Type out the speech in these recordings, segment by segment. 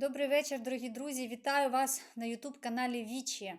Добрий вечір, дорогі друзі. Вітаю вас на Ютуб-каналі Вічі.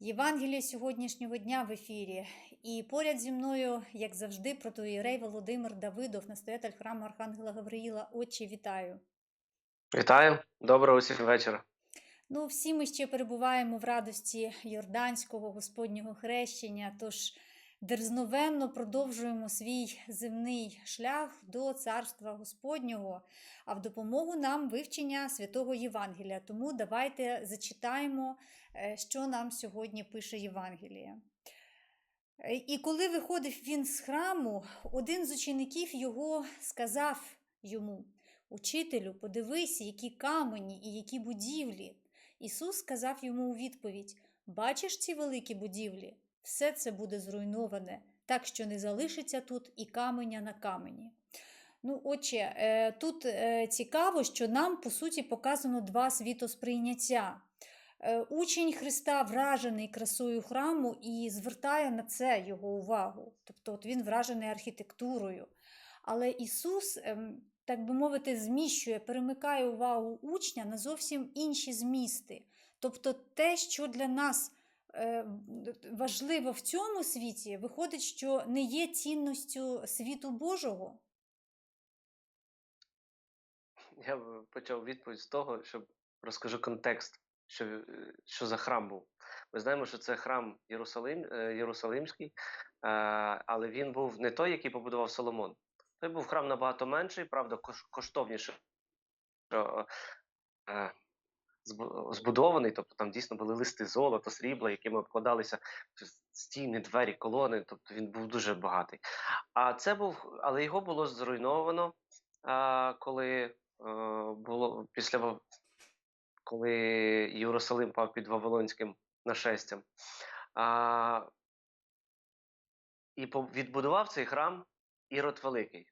Євангеліє сьогоднішнього дня в ефірі. І поряд зі мною, як завжди, протоїрей Володимир Давидов, настоятель храму Архангела Гавриїла. Отче, вітаю. Вітаю, доброго усіх вечора. Ну, всі ми ще перебуваємо в радості Йорданського Господнього хрещення, тож дерзновенно продовжуємо свій земний шлях до Царства Господнього, а в допомогу нам вивчення святого Євангелія. Тому давайте зачитаємо, е, що нам сьогодні пише Євангеліє. Е, І коли виходив він з храму, один з учеників його сказав йому: Учителю, подивися, які камені і які будівлі. Ісус сказав йому у відповідь: Бачиш ці великі будівлі? Все це буде зруйноване, так що не залишиться тут і каменя на камені. Ну, отче, е, тут е, цікаво, що нам по суті показано два світосприйняття. Е, Учень Христа вражений красою храму і звертає на це його увагу. Тобто от він вражений архітектурою. Але Ісус, ем, так би мовити, зміщує, перемикає увагу учня на зовсім інші змісти. Тобто те, що для нас важливо в цьому світі, виходить, що не є цінністю світу Божого. Я почав відповідь з того, що розкажу контекст, що, е, що за храм був. Ми знаємо, що це храм Єрусалим, е, Єрусалимський, е, але він був не той, який побудував Соломон. Той був храм набагато менший, правда, коштовніший, е, збудований, тобто там дійсно були листи золота, срібла, якими обкладалися стіни, двері, колони, тобто він був дуже багатий. А це був, але його було зруйновано, коли е, було після коли Єрусалим пав під Вавилонським нашестям. І відбудував цей храм Ірод Великий.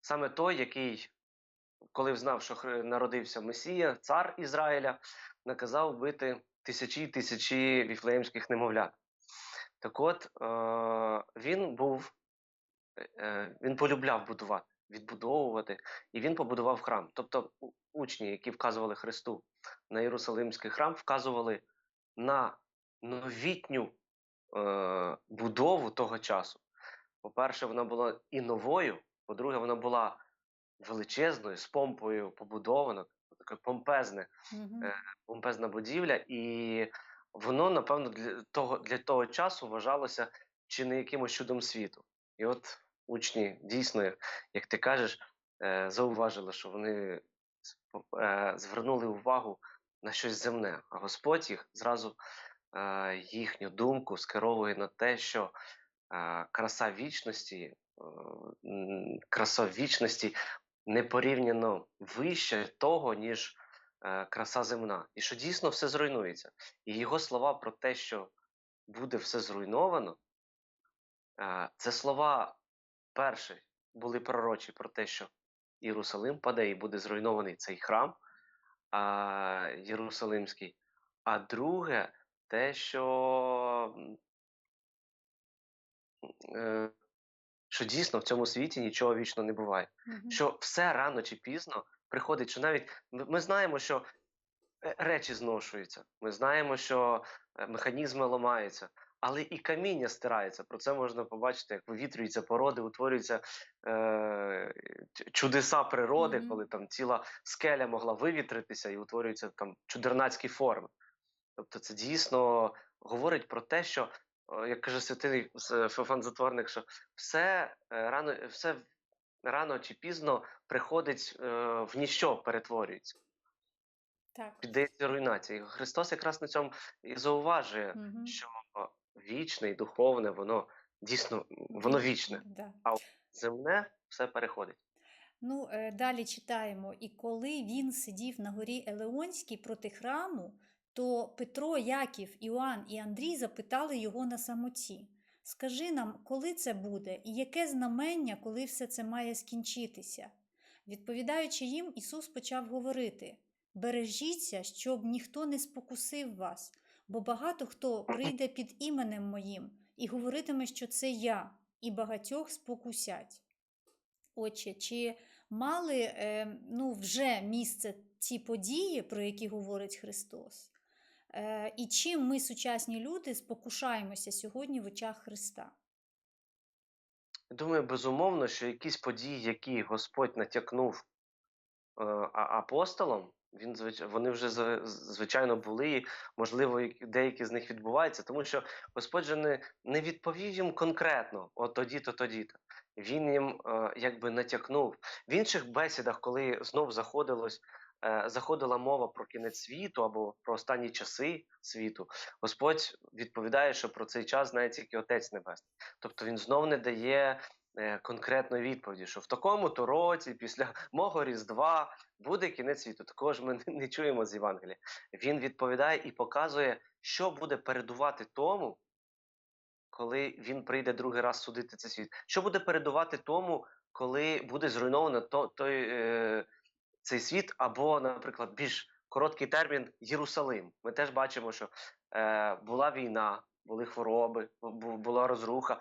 Саме той, який, коли знав, що народився Месія, цар Ізраїля, наказав вбити тисячі й тисячі віфлеємських немовлят. Так от, е, він був, е, він полюбляв будувати, відбудовувати, і він побудував храм. Тобто учні, які вказували Христу на Єрусалимський храм, вказували на новітню е, будову того часу. По-перше, вона була і новою, по-друге, вона була величезною, з помпою побудована, таке помпезне Мгм. Е, помпезна будівля, і воно, напевно, для того, для того часу вважалося чи не якимось чудом світу. І от учні дійсно, як ти кажеш, е, зауважили, що вони е, звернули увагу на щось земне, а Господь їх зразу їхню думку скеровує на те, що краса вічності, краса вічності непорівняно вище того, ніж е, краса земна, і що дійсно все зруйнується. І його слова про те, що буде все зруйновано, е, це слова перші були пророчі про те, що Єрусалим паде і буде зруйнований цей храм а, Єрусалимський. А друге, те, що, е, що дійсно в цьому світі нічого вічно не буває Мгм. що все рано чи пізно приходить, що навіть ми ми знаємо, що е, речі зношуються, ми знаємо, що е, механізми ламаються, але і каміння стирається. Про це можна побачити, як вивітрюються породи, утворюються е, чудеса природи, Мгм. коли там ціла скеля могла вивітритися і утворюються там чудернацькі форми. Тобто це дійсно говорить про те, що, як каже святий Феофан Затворник, що все е, рано, все рано чи пізно приходить е, в ніщо, перетворюється, Так. піддається руйнації. Христос якраз на цьому і зауважує, Мгм. що вічне і духовне, воно дійсно воно вічне, Да. земне все переходить. Ну, е, далі читаємо. І коли він сидів на горі Елеонській проти храму, то Петро, Яків, Іоанн і Андрій запитали його на самоті: Скажи нам, коли це буде, і яке знамення, коли все це має скінчитися? Відповідаючи їм, Ісус почав говорити: Бережіться, щоб ніхто не спокусив вас, бо багато хто прийде під іменем моїм і говоритиме, що це я, і багатьох спокусять. Отче, чи мали е, ну, вже місце ті події, про які говорить Христос, і чим ми, сучасні люди, спокушаємося сьогодні в очах Христа? Думаю, безумовно, що якісь події, які Господь натякнув е, апостолам, він вони вже звичайно були, і, можливо, деякі з них відбуваються, тому що Господь же не, не відповів їм конкретно, от тоді-то, тоді-то. Він їм е, якби натякнув. В інших бесідах, коли знов заходилось, е, заходила мова про кінець світу або про останні часи світу, Господь відповідає, що про цей час знає тільки Отець Небесний. Тобто він знов не дає е, конкретної відповіді, що в такому-то році, після мого Різдва, буде кінець світу. Такого ж ми не чуємо з Євангелія. Він відповідає і показує, що буде передувати тому, коли він прийде другий раз судити цей світ. Що буде передувати тому, коли буде зруйновано то, той, е, цей світ, або, наприклад, більш короткий термін Єрусалим. Ми теж бачимо, що е, була війна, були хвороби, була розруха,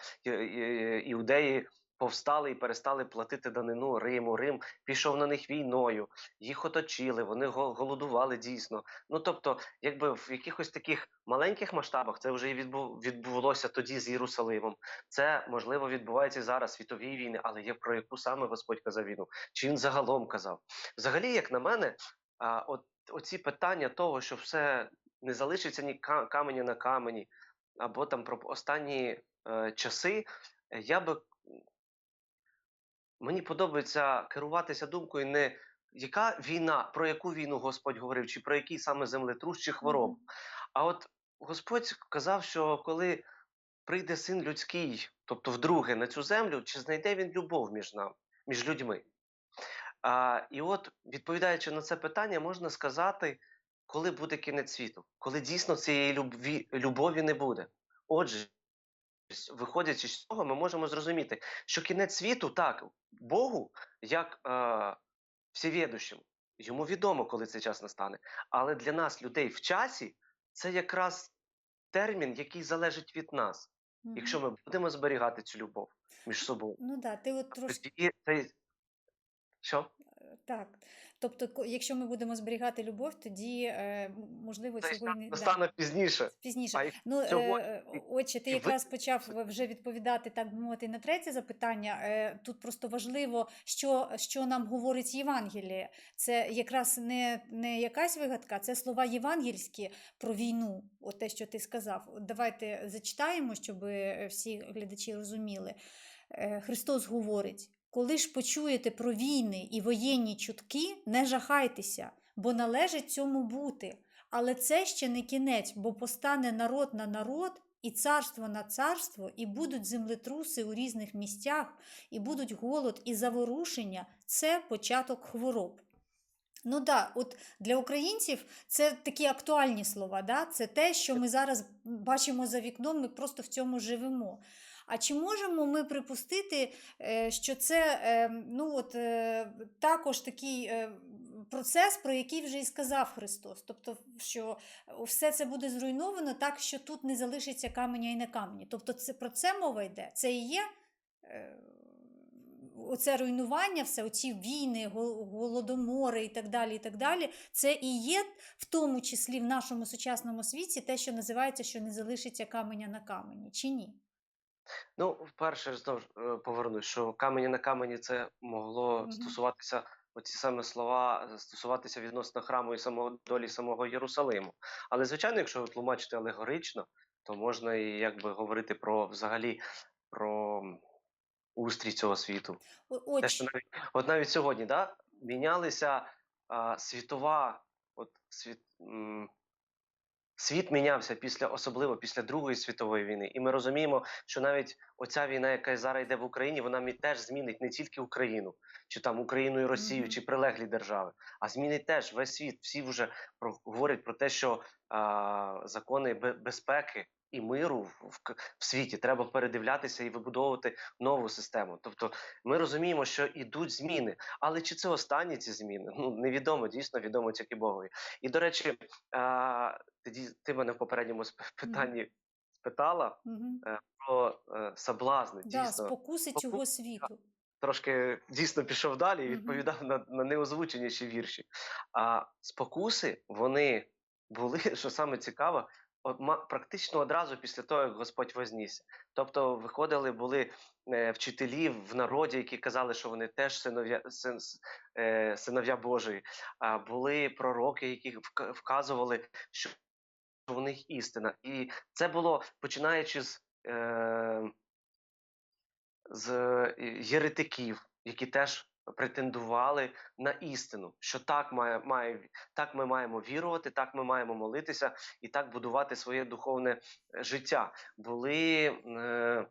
іудеї повстали і перестали платити данину Риму. Рим пішов на них війною, їх оточили, вони го- голодували дійсно. Ну тобто, якби в якихось таких маленьких масштабах це вже і відбу- відбулося тоді з Єрусалимом. Це можливо відбувається зараз світові війни, але є про яку саме Господь казав війну? Чи він загалом казав? Взагалі, як на мене, а, от оці питання того, що все не залишиться ні ка- каменя на камені, або там про останні е, часи, я би мені подобається керуватися думкою не яка війна, про яку війну Господь говорив, чи про який саме землетрус, чи хворобу. Мгм. А от Господь казав, що коли прийде син людський, тобто вдруге на цю землю, чи знайде він любов між нами, між людьми? А, і от, відповідаючи на це питання, можна сказати, коли буде кінець світу, коли дійсно цієї любві, любові не буде. Отже, виходячи з цього, ми можемо зрозуміти, що кінець світу, так, Богу, як е, всевідущим, йому відомо, коли цей час настане. Але для нас, людей в часі, це якраз термін, який залежить від нас. Мгм. Якщо ми будемо зберігати цю любов між собою, Ну да, ти от трошки. Що? Так. Тобто, якщо ми будемо зберігати любов, тоді е, можливо Цей цього не да. пізніше. Пізніше. А Ну, е, сьогодні отче, ти якраз почав вже відповідати, так би мовити, на третє запитання. Е, Тут просто важливо, що, що нам говорить Євангеліє. Це якраз не, не якась вигадка, це слова євангельські про війну, от те, що ти сказав. Давайте зачитаємо, щоб всі глядачі розуміли. Христос говорить: коли ж почуєте про війни і воєнні чутки, не жахайтеся, бо належить цьому бути. Але це ще не кінець, бо постане народ на народ, і царство на царство, і будуть землетруси у різних місцях, і будуть голод і заворушення це початок хвороб. Ну да, от для українців це такі актуальні слова, да? це те, що ми зараз бачимо за вікном, ми просто в цьому живемо. А чи можемо ми припустити, е, що це е, ну от, е, також такий процес, про який вже і сказав Христос? Тобто, що все це буде зруйновано так, що тут не залишиться каменя і не камені. Тобто, це про це мова йде. Це і є. Оце руйнування, все, оці війни, голодомори і так далі, і так далі, це і є в тому числі в нашому сучасному світі те, що називається, що не залишиться каменя на камені, чи ні? Ну, вперше знову ж е, повернусь, що камені на камені це могло Мгм. стосуватися, оці саме слова, е, стосуватися відносно храму і самого долі самого Єрусалиму. Але, звичайно, якщо тлумачити алегорично, то можна і якби говорити про взагалі про устрій цього світу. О- Те, що навіть, от навіть сьогодні, да, мінялися а, світова, от світ, м, світ мінявся після, особливо після Другої світової війни. І ми розуміємо, що навіть оця війна, яка зараз йде в Україні, вона теж змінить не тільки Україну, чи там Україну і Росію, Мгм. чи прилеглі держави, а змінить теж весь світ. Всі вже про, говорять про те, що а, закони бе- безпеки. І миру в, в, світі треба передивлятися і вибудовувати нову систему. Тобто ми розуміємо, що йдуть зміни, але чи це останні ці зміни? Ну невідомо, дійсно відомо тільки Богові. І до речі, а, тоді ти мене в попередньому питанні спитала Мгм. про е, соблазни. да, Дійсно, спокуси споку- цього світу. трошки дійсно пішов далі і відповідав на, на неозвученіші вірші. А спокуси вони були, що саме цікаво, практично одразу після того, як Господь вознісся. Тобто виходили, були е, вчителі в народі, які казали, що вони теж синов'я, син, е, синов'я Божої. А були пророки, які вказували, що у них істина. І це було починаючи з, е, з єретиків, які теж претендували на істину, що так має, має так ми маємо вірувати, так ми маємо молитися і так будувати своє духовне е, життя. Були е, е.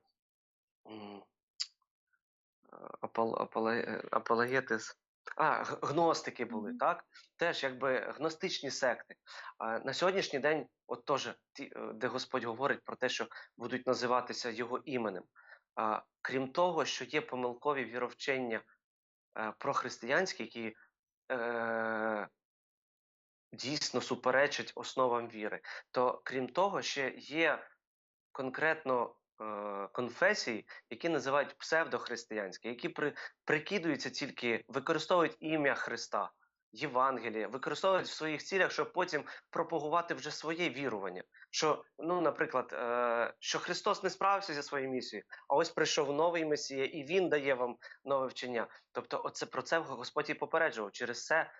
А, гностики були, так? Теж якби гностичні секти. А на сьогоднішній день, от теж е, де Господь говорить про те, що будуть називатися його іменем. А, крім того, що є помилкові віровчення прохристиянські, які е, дійсно суперечать основам віри, то крім того, ще є конкретно е, конфесії, які називають псевдохристиянські, які при, прикидуються тільки, використовують ім'я Христа, Євангеліє, використовують в своїх цілях, щоб потім пропагувати вже своє вірування. Що, ну, наприклад, е, що Христос не справився зі своєю місією, а ось прийшов новий Месія, і Він дає вам нове вчення. Тобто, оце про це Господь і попереджував. Через це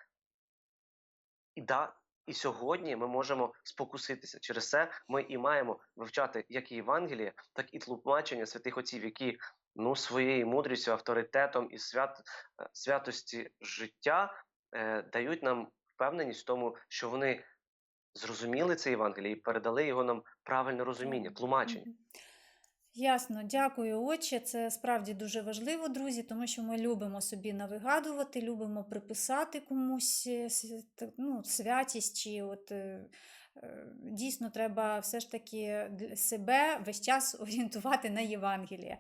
і да, і сьогодні ми можемо спокуситися. Через це ми і маємо вивчати як і Євангеліє, так і тлумачення святих отців, які ну своєю мудрістю, авторитетом і свят, е, святості життя е, дають нам впевненість в тому, що вони зрозуміли це Євангеліє і передали його нам правильне розуміння, тлумачення. Ясно, дякую, отче. Це справді дуже важливо, друзі, тому що ми любимо собі навигадувати, любимо приписати комусь е, ну, святість, чи от е, дійсно треба все ж таки себе весь час орієнтувати на Євангеліє.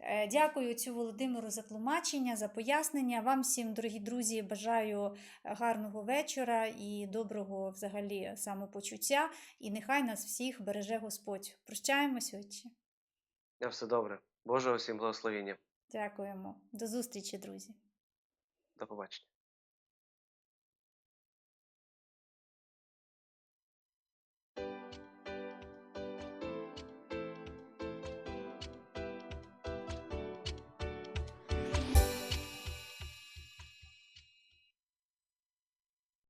Е, Дякую цю Володимиру за тлумачення, за пояснення. Вам всім, дорогі друзі, бажаю гарного вечора і доброго взагалі самопочуття. І нехай нас всіх береже Господь. Прощаємось, отче. На все добре. Божого всім благословення. Дякуємо. До зустрічі, друзі. До побачення.